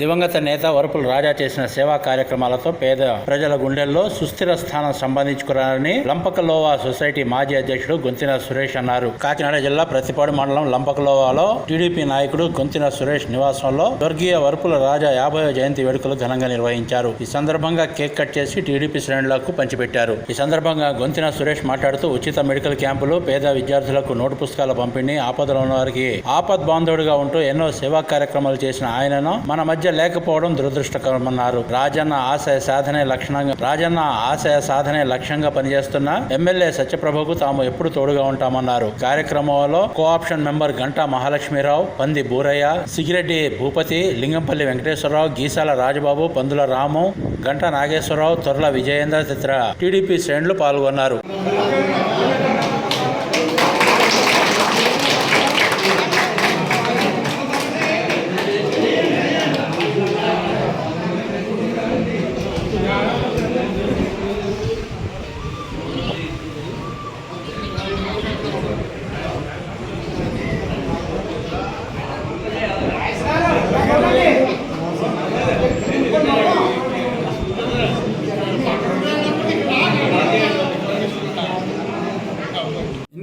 దివంగత నేత వరపుల రాజా చేసిన సేవా కార్యక్రమాలతో పేద ప్రజల గుండెల్లో సుస్థిర స్థానం సంపాదించుకున్నారని లంపకలోవా సొసైటీ మాజీ అధ్యక్షుడు గొంతిన సురేష్ అన్నారు. కాకినాడ జిల్లా ప్రతిపాడు మండలం లంపకలోవాలో టీడీపీ నాయకుడు గొంతిన సురేష్ నివాసంలో స్వర్గీయ వరపుల రాజా యాభై జయంతి వేడుకలు ఘనంగా నిర్వహించారు. ఈ సందర్భంగా కేక్ కట్ చేసి టీడీపీ శ్రేణులకు పంచిపెట్టారు. ఈ సందర్భంగా గొంతిన సురేష్ మాట్లాడుతూ ఉచిత మెడికల్ క్యాంపులు పేద విద్యార్థులకు నోటు పుస్తకాల పంపిణీ ఆపదలో ఉన్న వారికి ఆపద్ బాంధవుడిగా ఉంటూ ఎన్నో సేవా కార్యక్రమాలు చేసిన ఆయనను మన మధ్య లేకపోవడం దురదృష్టకరమన్నారు. రాజన్న ఆశయ సాధనే లక్షణంగా రాజన్న ఆశయ సాధనే లక్ష్యంగా పనిచేస్తున్న ఎమ్మెల్యే సత్యప్రభకు తాము ఎప్పుడు తోడుగా ఉంటామన్నారు. కార్యక్రమంలో కోఆప్షన్ మెంబర్ గంటా మహాలక్ష్మిరావు పంది బూరయ్య సిగిరెడ్డి భూపతి లింగంపల్లి వెంకటేశ్వరరావు గీసాల రాజబాబు పందుల రాము గంటా నాగేశ్వరరావు తొర్ల విజయేంద్ర తదితర టీడీపీ శ్రేణులు పాల్గొన్నారు.